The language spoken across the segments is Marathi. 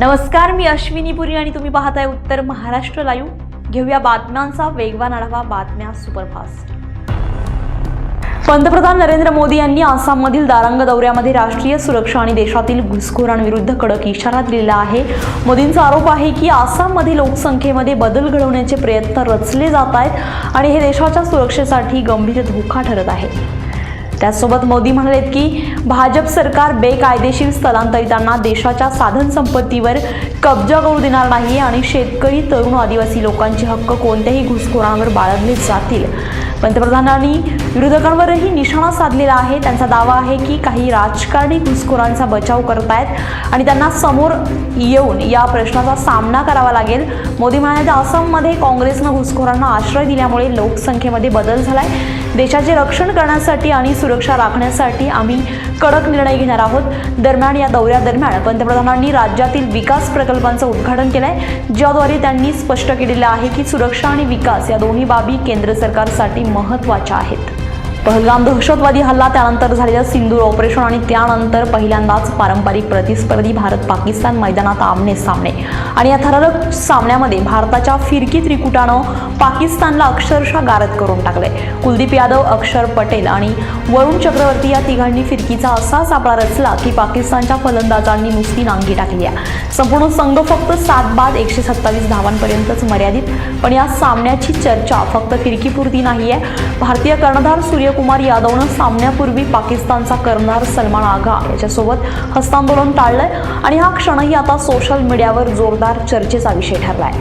नमस्कार मी अश्विनी पुरी आणि तुम्ही पाहताय उत्तर महाराष्ट्र लाईव्ह. घेऊया बातम्यांचा वेगवान आढावा बातम्या सुपरफास्ट. पंतप्रधान नरेंद्र मोदी यांनी आसाममधील दारंग दौऱ्यामध्ये राष्ट्रीय सुरक्षा आणि देशातील घुसखोरांविरुद्ध कडक इशारा दिलेला आहे. मोदींचा आरोप आहे की आसाममध्ये लोकसंख्येमध्ये बदल घडवण्याचे प्रयत्न रचले जात आहेत आणि हे देशाच्या सुरक्षेसाठी गंभीर धोका ठरत आहे. त्याचसोबत मोदी म्हणालेत की भाजप सरकार बेकायदेशीर स्थलांतरितांना देशाच्या साधन संपत्तीवर कब्जा करू देणार नाही आणि शेतकरी तरुण आदिवासी लोकांचे हक्क कोणत्याही घुसखोरांवर बाळगले जातील. पंतप्रधानांनी विरोधकांवरही निशाणा साधलेला आहे. त्यांचा दावा आहे की काही राजकारणी घुसखोरांचा बचाव करतायत आणि त्यांना समोर येऊन या प्रश्नाचा सामना करावा लागेल. मोदी म्हणाले आसाममध्ये काँग्रेसनं घुसखोरांना आश्रय दिल्यामुळे लोकसंख्येमध्ये बदल झालाय. देशाचे रक्षण करण्यासाठी आणि सुरक्षा राखण्यासाठी आम्ही कडक निर्णय घेणार आहोत. दरम्यान या दौऱ्यादरम्यान पंतप्रधानांनी राज्यातील विकास प्रकल्पांचं उद्घाटन केलं आहे ज्याद्वारे त्यांनी स्पष्ट केलेलं आहे की सुरक्षा आणि विकास या दोन्ही बाबी केंद्र सरकारसाठी महत्त्वाच्या आहेत. पहलगाम दहशतवादी हल्ला त्यानंतर झालेलं सिंदूर ऑपरेशन आणि त्यानंतर पहिल्यांदाच पारंपरिक प्रतिस्पर्धी भारत पाकिस्तान मैदानात आमने सामने. आणि या थरारक सामन्यामध्ये भारताच्या फिरकी त्रिकुटानं पाकिस्तानला अक्षरशः गारद करून टाकले कुलदीप यादव अक्षर पटेल आणि वरुण चक्रवर्ती या तिघांनी फिरकीचा असा सापळा रचला की पाकिस्तानच्या फलंदाजांनी नुसती नांगी टाकली आहे. संपूर्ण संघ फक्त सात बाद एकशे सत्तावीस धावांपर्यंतच मर्यादित पण या सामन्याची चर्चा फक्त फिरकीपुरती नाही आहे भारतीय कर्णधार सूर्य सूर्यकुमार यादवनं सामन्यापूर्वी पाकिस्तानचा कर्णधार सलमान आघा याच्यासोबत हस्तांदोलन टाळलंय. आणि हा क्षणही आता सोशल मीडियावर जोरदार चर्चेचा विषय ठरलाय.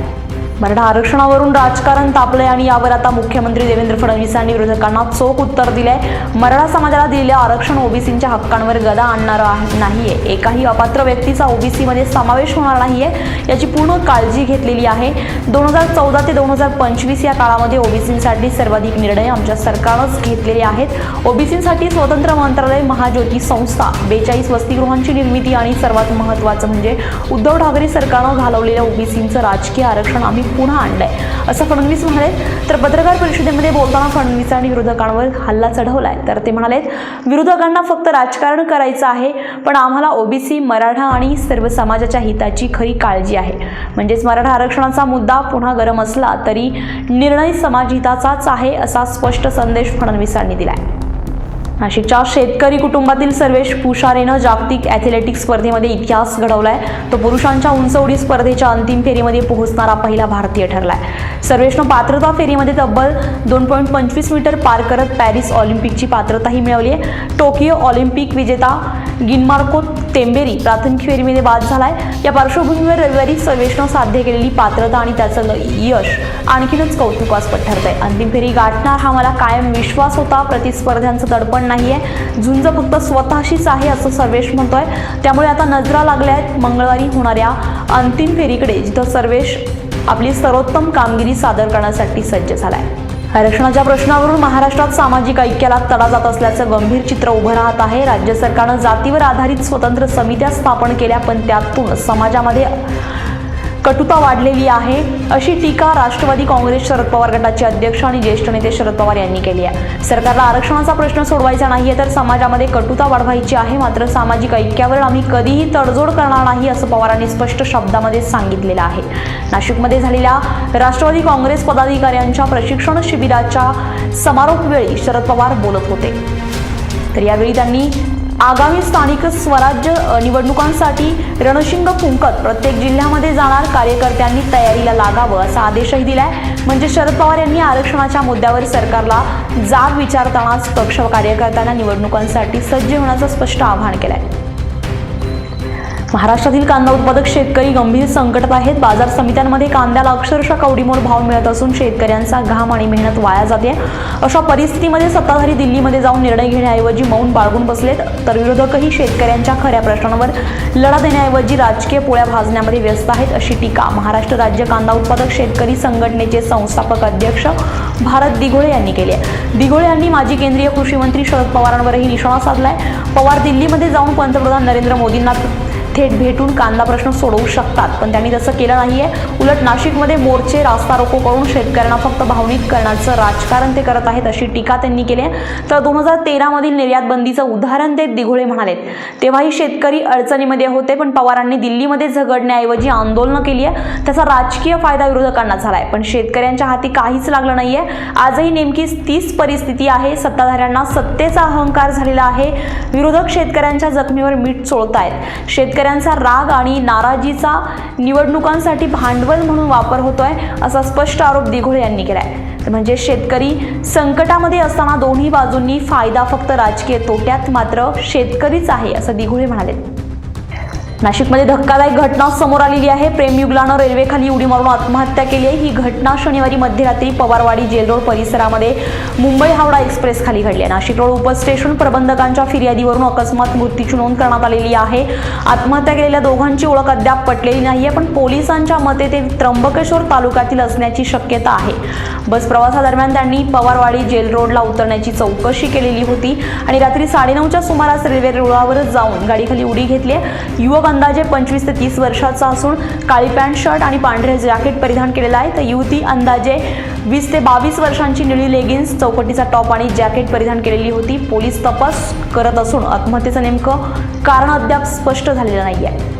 मराठा आरक्षणावरून राजकारण तापलंय आणि यावर आता मुख्यमंत्री देवेंद्र फडणवीसांनी विरोधकांना चोख उत्तर दिलंय. मराठा समाजाला दिलेल्या आरक्षण ओबीसींच्या हक्कांवर गदा आणणार नाहीये. एकाही अपात्र व्यक्तीचा ओबीसीमध्ये समावेश होणार नाहीये याची पूर्ण काळजी घेतलेली आहे. दोन हजार चौदा ते दोन हजार पंचवीस या काळामध्ये ओबीसींसाठी सर्वाधिक निर्णय आमच्या सरकारनंच घेतलेले आहेत. ओबीसींसाठी स्वतंत्र मंत्रालय महाज्योती संस्था बेचाळीस वसतिगृहांची निर्मिती आणि सर्वात महत्त्वाचं म्हणजे उद्धव ठाकरे सरकारनं घालवलेल्या ओबीसींचं राजकीय आरक्षण आम्ही पुन्हा आणलाय. असं फडणवीस म्हणाले तर पत्रकार परिषदेमध्ये बोलताना फडणवीसांनी विरोधकांवर हल्ला चढवलाय. तर ते म्हणाले विरोधकांना फक्त राजकारण करायचं आहे पण आम्हाला ओबीसी मराठा आणि सर्व समाजाच्या हिताची खरी काळजी आहे. म्हणजेच मराठा आरक्षणाचा मुद्दा पुन्हा गरम असला तरी निर्णय समाजहिताचाच आहे असा स्पष्ट संदेश फडणवीसांनी दिलाय. नाशिकच्या शेतकरी कुटुंबातील सर्वेश पुशारेनं जागतिक ॲथलेटिक्स स्पर्धेमध्ये इतिहास घडवलाय. तो पुरुषांच्या उंच उडी स्पर्धेच्या अंतिम फेरीमध्ये पोहोचणारा पहिला भारतीय ठरलाय. सर्वेशनं पात्रता फेरीमध्ये तब्बल दोन पॉईंट पंचवीस मीटर पार करत पॅरिस ऑलिम्पिकची पात्रताही मिळवली आहे. टोकियो ऑलिम्पिक विजेता गिनमार्को तेंबेरी प्राथमिक फेरीमध्ये बाद झालाय. या पार्श्वभूमीवर रविवारी सर्वेशनं साध्य केलेली पात्रता आणि त्याचं ल- यश आणखीनच कौतुकास्पद ठरतंय अंतिम फेरी गाठणार हा मला कायम विश्वास होता. प्रतिस्पर्ध्यांचं दडपण नाहीये. झुंज फक्त स्वतःशीच आहे असं सर्वेश म्हणतोय. त्यामुळे आता नजरा लागल्या आहेत मंगळवारी होणाऱ्या अंतिम फेरीकडे जिथं सर्वेश आपली सर्वोत्तम कामगिरी सादर करण्यासाठी सज्ज झालाय. आरक्षणाच्या प्रश्नावरून महाराष्ट्रात सामाजिक ऐक्याला तडा जात असल्याचं गंभीर चित्र उभं राहत आहे. राज्य सरकारनं जातीवर आधारित स्वतंत्र समित्या स्थापन केल्या पण त्यातून समाजामध्ये कटुता वाढलेली आहे अशी टीका राष्ट्रवादी काँग्रेस शरद पवार गटाचे अध्यक्ष आणि ज्येष्ठ नेते शरद पवार यांनी केली आहे. सरकारला आरक्षणाचा प्रश्न सोडवायचा नाहीये तर समाजामध्ये कटुता वाढवायची आहे मात्र सामाजिक ऐक्यावर आम्ही कधीही तडजोड करणार नाही असं पवारांनी स्पष्ट शब्दामध्ये सांगितलेलं आहे. नाशिकमध्ये झालेल्या राष्ट्रवादी काँग्रेस पदाधिकाऱ्यांच्या प्रशिक्षण शिबिराच्या समारोपवेळी शरद पवार बोलत होते. तर यावेळी त्यांनी आगामी स्थानिक स्वराज्य निवडणुकांसाठी रणशिंग फुंकत प्रत्येक जिल्ह्यामध्ये जाणार कार्यकर्त्यांनी तयारीला लागावं असा आदेशही दिलाय. म्हणजे शरद पवार यांनी आरक्षणाच्या मुद्द्यावर सरकारला जाब विचारतानाच पक्ष कार्यकर्त्यांना निवडणुकांसाठी सज्ज होण्याचं स्पष्ट आवाहन केलंय. महाराष्ट्रातील कांदा उत्पादक शेतकरी गंभीर संकटात आहेत. बाजार समित्यांमध्ये कांद्याला अक्षरशः कवडीमोड भाव मिळत असून शेतकऱ्यांचा घाम आणि मेहनत वाया जाते. अशा परिस्थितीमध्ये सत्ताधारी दिल्लीमध्ये जाऊन निर्णय घेण्याऐवजी मौन बाळगून बसलेत. तर विरोधकही शेतकऱ्यांच्या खऱ्या प्रश्नांवर लढा देण्याऐवजी राजकीय पोळ्या भाजण्यामध्ये व्यस्त आहेत अशी टीका महाराष्ट्र राज्य कांदा उत्पादक शेतकरी संघटनेचे संस्थापक अध्यक्ष भारत दिघोळे यांनी केली आहे. दिघोळे यांनी माजी केंद्रीय कृषी मंत्री शरद पवारांवरही निशाणा साधलाय. पवार दिल्लीमध्ये जाऊन पंतप्रधान नरेंद्र मोदींना थेट भेटून कांदा प्रश्न सोडवू शकतात. पण त्यांनी तसं केलं नाहीये. उलट नाशिकमध्ये मोर्चे रास्ता रोको करून शेतकऱ्यांना फक्त भावनिक करण्याचं राजकारण ते करत आहेत अशी टीका त्यांनी केली आहे. तर दोन हजार तेरामधील निर्यात बंदीचं उदाहरण देत दिघोळे म्हणाले तेव्हाही शेतकरी अडचणीमध्ये होते पण पवारांनी दिल्लीमध्ये झगडण्याऐवजी आंदोलनं केली आहे. त्याचा राजकीय फायदा विरोधकांना झालाय. पण शेतकऱ्यांच्या हाती काहीच लागलं नाहीये. आजही नेमकी तीच परिस्थिती आहे. सत्ताधाऱ्यांना सत्तेचा अहंकार झालेला आहे. विरोधक शेतकऱ्यांच्या जखमीवर मीठ चोळतायत. शेतकऱ्यांचा राग आणि नाराजीचा निवडणुकांसाठी भांडवल म्हणून वापर होतोय असा स्पष्ट आरोप दिघोळे यांनी केलाय. आहे म्हणजे शेतकरी संकटामध्ये असताना दोन्ही बाजूंनी फायदा फक्त राजकीय तोट्यात मात्र शेतकरीच आहे असं दिघोळे म्हणाले. नाशिकमध्ये धक्कादायक घटना समोर आलेली आहे. प्रेमयुगलानं रेल्वेखाली उडी मारून आत्महत्या केली आहे. ही घटना शनिवारी मध्यरात्री पवारवाडी जेल रोड परिसरामध्ये मुंबई हावडा एक्सप्रेस खाली घडली आहे. नाशिक रोड उपस्टेशन प्रबंधकांच्या फिर्यादीवरून अकस्मात मृत्यूची नोंद करण्यात आलेली आहे. आत्महत्या केलेल्या दोघांची ओळख अद्याप पटलेली नाही आहे पण पोलिसांच्या मते ते त्र्यंबकेश्वर तालुक्यातील असण्याची शक्यता आहे. बस प्रवासादरम्यान त्यांनी पवारवाडी जेल रोडला उतरण्याची चौकशी केलेली होती आणि रात्री साडेनऊच्या सुमारास रेल्वे रुळावर जाऊन गाडीखाली उडी घेतली आहे. युवक अंदाजे पंचवीस ते तीस वर्षाचा असून काळी पॅन्ट शर्ट आणि पांढरे जॅकेट परिधान केलेला आहे. तर युवती अंदाजे वीस ते बावीस वर्षांची निळी लेगिन्स चौकटीचा टॉप आणि जॅकेट परिधान केलेली होती. पोलीस तपास करत असून आत्महत्येचं नेमकं कारण अद्याप स्पष्ट झालेलं नाही आहे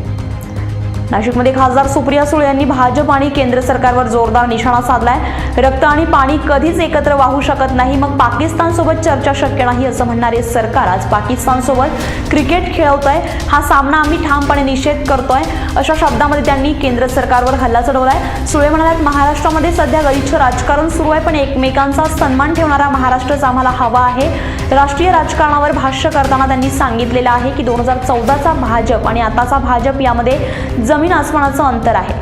नाशिकमध्ये खासदार सुप्रिया सुळे यांनी भाजप आणि केंद्र सरकारवर जोरदार निशाणा साधलाय. रक्त आणि पाणी कधीच एकत्र वाहू शकत नाही. मग पाकिस्तानसोबत चर्चा शक्य नाही असं म्हणणारे सरकार आज पाकिस्तानसोबत क्रिकेट खेळवत आहे हा सामना आम्ही ठामपणे निषेध करतोय. अशा शब्दामध्ये त्यांनी केंद्र सरकारवर हल्ला चढवलाय. सुळे म्हणाल्यात महाराष्ट्रामध्ये सध्या गलिच्छ राजकारण सुरू आहे पण एकमेकांचा सन्मान ठेवणारा महाराष्ट्रच आम्हाला हवा आहे. राष्ट्रीय राजकारणावर भाष्य करताना त्यांनी सांगितलेलं आहे की दोन हजार चौदाचा भाजप आणि आताचा भाजप यामध्ये जमीन आसमानाचं अंतर आहे.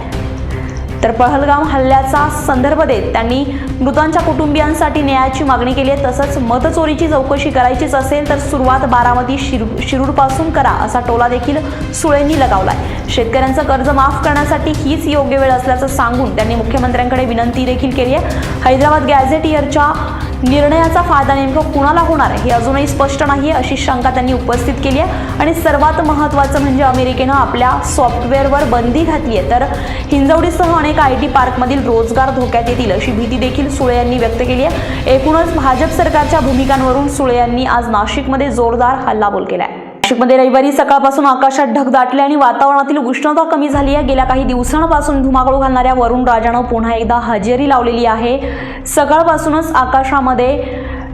तर पहलगाम हल्ल्याचा संदर्भ देत त्यांनी मृतांच्या कुटुंबियांसाठी न्यायाची मागणी केली आहे. तसंच मतचोरीची चौकशी करायचीच असेल तर सुरुवात बारामती शिरू शिरूरपासून करा असा टोला देखील सुळेंनी लगावलाय. शेतकऱ्यांचं कर्ज माफ करण्यासाठी हीच योग्य वेळ असल्याचं सांगून त्यांनी मुख्यमंत्र्यांकडे विनंती देखील केली आहे. हैदराबाद गॅझेटियरच्या निर्णयाचा फायदा नेमकं कुणाला होणार आहे? हे अजूनही स्पष्ट नाही अशी शंका त्यांनी उपस्थित केली आहे. आणि सर्वात महत्त्वाचं म्हणजे अमेरिकेनं आपल्या सॉफ्टवेअरवर बंदी घातली आहे. तर हिंजवडीसह अनेक आय टी पार्कमधील रोजगार धोक्यात येतील अशी भीती देखील सुळे यांनी व्यक्त केली आहे. एकूणच भाजप सरकारच्या भूमिकांवरून सुळे यांनी आज नाशिकमध्ये जोरदार हल्लाबोल केला आहे नाशिकमध्ये रविवारी सकाळपासून आकाशात ढग दाटले आणि वातावरणातील उष्णता कमी झाली आहे. गेल्या काही दिवसांपासून धुमाकूळ घालणाऱ्या वरुण राजानं पुन्हा एकदा हजेरी लावलेली आहे. सकाळपासूनच आकाशामध्ये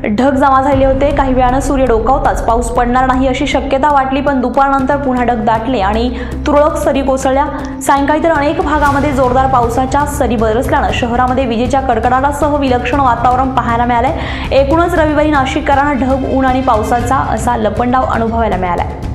ढग जमा झाले होते. काही वेळानं सूर्य डोकावताच. पाऊस पडणार नाही अशी शक्यता वाटली पण दुपारनंतर पुन्हा ढग दाटले आणि तुरळक सरी कोसळल्या. सायंकाळी तर अनेक भागामध्ये जोरदार पावसाच्या सरी बरसल्यानं शहरामध्ये विजेच्या कडकडाटासह विलक्षण वातावरण पाहायला मिळालंय. एकूणच रविवारी नाशिककरांना ढग ऊन आणि पावसाचा असा लपंडाव अनुभवायला मिळालाय.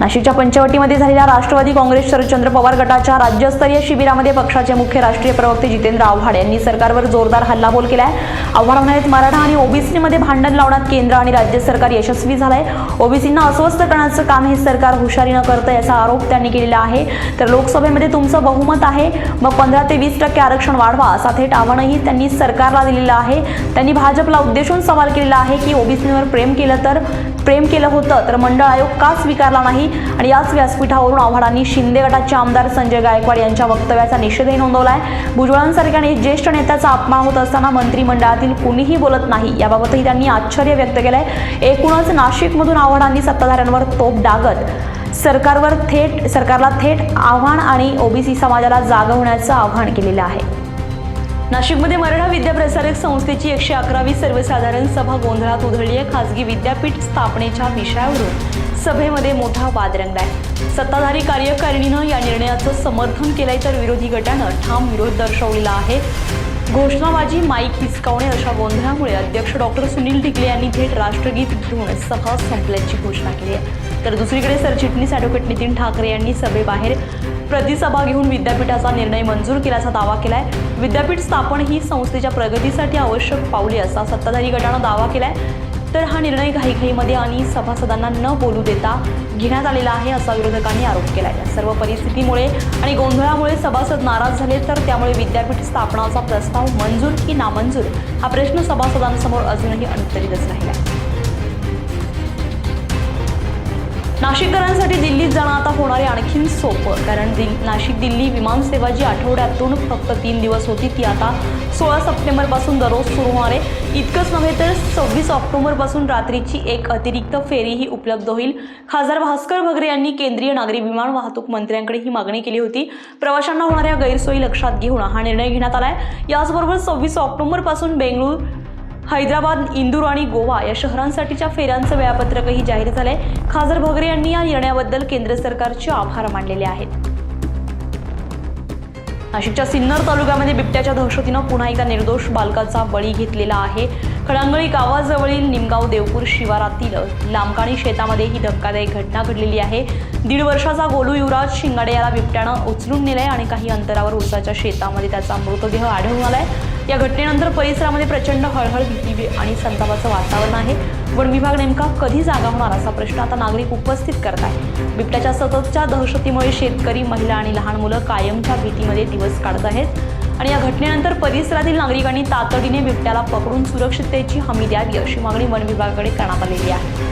नाशिकच्या पंचवटीमध्ये झालेल्या राष्ट्रवादी काँग्रेस शरदचंद्र पवार गटाच्या राज्यस्तरीय शिबिरामध्ये पक्षाचे मुख्य राष्ट्रीय प्रवक्ते जितेंद्र आव्हाड यांनी सरकारवर जोरदार हल्लाबोल केलाय. आव्हाड म्हणाले मराठा आणि ओबीसीमध्ये भांडण लावण्यात केंद्र आणि राज्य सरकार यशस्वी झालंय. ओबीसींना अस्वस्थ करण्याचं काम हे सरकार हुशारीनं करतं याचा आरोप त्यांनी केलेला आहे. तर लोकसभेमध्ये तुमचं बहुमत आहे. मग पंधरा ते वीस टक्के आरक्षण वाढवा असा थेट आव्हानही त्यांनी सरकारला दिलेलं आहे. त्यांनी भाजपला उद्देशून सवाल केलेला आहे की ओबीसींवर प्रेम केलं तर प्रेम केलं होतं तर मंडळ आयोग का स्वीकारला नाही? आणि याच व्यासपीठावरून आव्हाडांनी शिंदे गटाचे आमदार संजय गायकवाड यांच्या वक्तव्याचा निषेधही नोंदवलाय. भुजबळांसारख्या ज्येष्ठ नेत्याचा अपमान होत असताना मंत्रिमंडळातील कुणीही बोलत नाही याबाबतही त्यांनी आश्चर्य व्यक्त केलंय. एकूणच नाशिकमधून आव्हाडांनी सत्ताधाऱ्यांवर तोप डागत. सरकारवर थेट सरकारला थेट आव्हान आणि ओबीसी समाजाला जागा होण्याचं आव्हान केलेलं आहे. नाशिकमध्ये मराठा विद्याप्रसारक संस्थेची एकशे अकरावी सर्वसाधारण सभा गोंधळात उधळली आहे. खासगी विद्यापीठ स्थापनेच्या विषयावरून सभेमध्ये मोठा वाद रंगलाय. सत्ताधारी कार्यकारिणीनं या निर्णयाचं समर्थन केलंय तर विरोधी गटानं ठाम विरोध दर्शवलेला आहे. घोषणाबाजी माईक हिसकावणे अशा गोंधळामुळे अध्यक्ष डॉक्टर सुनील ढिकले यांनी थेट राष्ट्रगीत घेऊन सभा संपल्याची घोषणा केली आहे. तर दुसरीकडे सरचिटणीस ॲडव्होकेट नितीन ठाकरे यांनी सभेबाहेर प्रतिसभा घेऊन विद्यापीठाचा निर्णय मंजूर केल्याचा दावा केलाय. विद्यापीठ स्थापन ही संस्थेच्या प्रगतीसाठी आवश्यक पावले असा सत्ताधारी गटानं दावा केलाय. तर हा निर्णय घाईघाईमध्ये आणि सभासदांना न बोलू देता घेण्यात आलेला आहे असा विरोधकांनी आरोप केला या सर्व परिस्थितीमुळे आणि गोंधळामुळे सभासद नाराज झाले तर त्यामुळे विद्यापीठ स्थापनाचा प्रस्ताव मंजूर की नामंजूर हा प्रश्न सभासदांसमोर अजूनही अनुत्तरितच राहिला नाशिककरांसाठी दिल्लीत जाणं आता होणार आहे आणखीन सोपं कारण दिल नाशिक दिल्ली विमानसेवा जी आठवड्यातून फक्त तीन दिवस होती ती आता सोळा सप्टेंबरपासून दररोज सुरू होणार आहे. इतकंच नव्हे तर सव्वीस ऑक्टोबरपासून रात्रीची एक अतिरिक्त फेरीही उपलब्ध होईल. खासदार भास्कर भगरे यांनी केंद्रीय नागरी विमान वाहतूक मंत्र्यांकडे ही मागणी केली होती. प्रवाशांना होणाऱ्या गैरसोयी लक्षात घेऊन हा निर्णय घेण्यात आला आहे याचबरोबर सव्वीस ऑक्टोबरपासून बेंगळूर हैदराबाद इंदूर आणि गोवा या शहरांसाठीच्या फेऱ्यांचं वेळापत्रकही जाहीर झालंय. खासदार भगरे यांनी या निर्णयाबद्दल केंद्र सरकारचे आभार मानलेले आहेत. नाशिकच्या सिन्नर तालुक्यामध्ये बिबट्याच्या दहशतीनं पुन्हा एकदा निर्दोष बालकाचा बळी घेतलेला आहे. खडांगळी गावाजवळील निमगाव देवपूर शिवारातील लांबकाणी शेतामध्ये ही धक्कादायक घटना घडलेली आहे. दीड वर्षाचा गोलू युवराज शिंगाडे याला बिबट्यानं उचलून नेलंय आणि काही अंतरावर उसाच्या शेतामध्ये त्याचा मृतदेह आढळून आलाय. या घटनेनंतर परिसरामध्ये प्रचंड हळहळ भीती आणि संतापाचं वातावरण आहे. वन विभाग नेमका कधी जागा होणार असा प्रश्न आता नागरिक उपस्थित करत आहे बिबट्याच्या सततच्या दहशतीमुळे शेतकरी महिला आणि लहान मुलं कायमच्या भीतीमध्ये दिवस काढत आहेत. आणि या घटनेनंतर परिसरातील नागरिकांनी तातडीने बिबट्याला पकडून सुरक्षिततेची हमी द्यावी अशी मागणी वन विभागाकडे करण्यात आलेली आहे.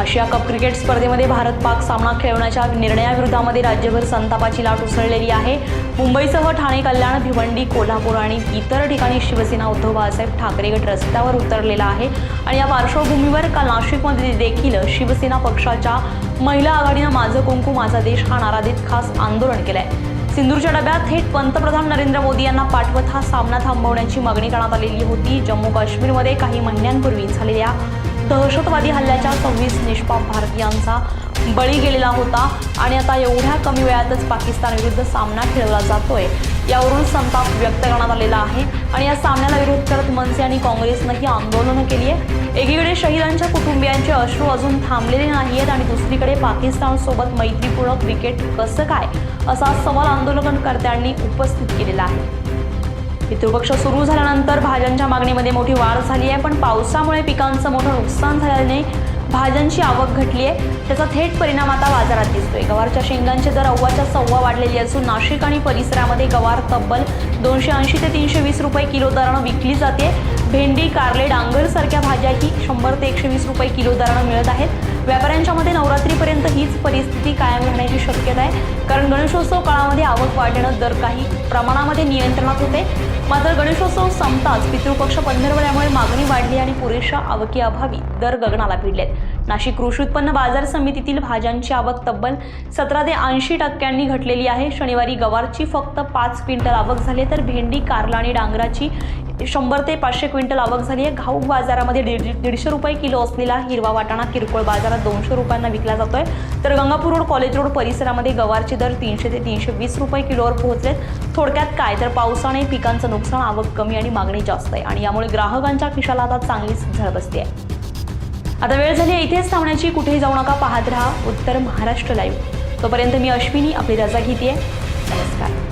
आशिया कप क्रिकेट स्पर्धेमध्ये भारत पाक सामना खेळवण्याच्या निर्णयाविरोधामध्ये राज्यभर संतापाची लाट उसळलेली आहे. मुंबईसह ठाणे कल्याण भिवंडी कोल्हापूर आणि इतर ठिकाणी शिवसेना उद्धव बाळासाहेब ठाकरे गट रस्त्यावर उतरलेला आहे. आणि या पार्श्वभूमीवर काल नाशिकमध्ये देखील शिवसेना पक्षाच्या महिला आघाडीनं माझं कुंकू माझा देश हा नारा देत खास आंदोलन केलं आहे सिंधूरच्या डब्यात थेट पंतप्रधान नरेंद्र मोदी यांना पाठवत हा सामना थांबवण्याची मागणी करण्यात आलेली होती. जम्मू काश्मीरमध्ये काही महिन्यांपूर्वी झालेल्या दहशतवादी हल्ल्याच्या सव्वीस निष्पाप भारतीयांचा बळी गेलेला होता आणि आता एवढ्या कमी वेळातच पाकिस्तान विरुद्ध सामना खेळवला जातोय. यावरून संताप व्यक्त करण्यात आलेला आहे. आणि या सामन्याला विरोध करत मनसे आणि काँग्रेसनंही आंदोलनं केली आहे एकीकडे शहीदांच्या कुटुंबियांचे अश्रू अजून थांबलेले नाही आहेत आणि दुसरीकडे पाकिस्तानसोबत मैत्रीपूर्ण क्रिकेट कसं काय? असा सवाल आंदोलनकर्त्यांनी उपस्थित केलेला आहे. पितृपक्ष सुरू झाल्यानंतर भाज्यांच्या मागणीमध्ये मोठी वाढ झाली आहे पण पावसामुळे पिकांचं मोठं नुकसान झाल्याने भाज्यांची आवक घटली आहे. त्याचा थेट परिणाम आता बाजारात दिसतोय. गवारच्या शेंगांचे दर अव्वाच्या सव्वा वाढलेली असून नाशिक आणि परिसरामध्ये गवार तब्बल दोनशे ऐंशी ते तीनशे वीस रुपये किलो दरानं विकली जाते. भेंडी कारले डांगर सारख्या भाज्याही शंभर ते एकशे वीस रुपये किलो दरानं मिळत आहेत. व्यापाऱ्यांच्या मते नवरात्रीपर्यंत हीच परिस्थिती कायम राहण्याची शक्यता आहे. कारण गणेशोत्सव काळामध्ये आवक वाढणं दर काही प्रमाणामध्ये नियंत्रणात होते. मात्र गणेशोत्सव संपताच पितृपक्ष पंधरवड्यामुळे मागणी वाढली आणि पुरेशा आवकीअभावी दर गगनाला भिडलेत. नाशिक कृषी उत्पन्न बाजार समितीतील भाज्यांची आवक तब्बल सतरा ते ऐंशी टक्क्यांनी घटलेली आहे. शनिवारी गवारची फक्त पाच क्विंटल आवक झाली तर भेंडी कारला आणि डांगराची शंभर ते पाचशे क्विंटल आवक झाली आहे. घाऊक बाजारामध्ये दीड दीडशे रुपये किलो असलेला हिरवा वाटाणा किरकोळ बाजारात दोनशे रुपयांना विकला जातोय. तर गंगापूर रोड कॉलेज रोड परिसरामध्ये गवारचे दर तीनशे ते तीनशे वीस रुपये किलोवर पोहोचलेत थोडक्यात काय? तर पावसाने पिकांचं नुकसान आवक कमी आणि मागणी जास्त आहे आणि यामुळे ग्राहकांच्या खिशाला आता चांगलीच झळ बसते आहे. आता वेळ झाली आहे इथेच थांबण्याची. कुठेही जाऊ नका पाहत राहा. उत्तर महाराष्ट्र लाईव्ह तोपर्यंत मी अश्विनी आपली रजा घेते नमस्कार.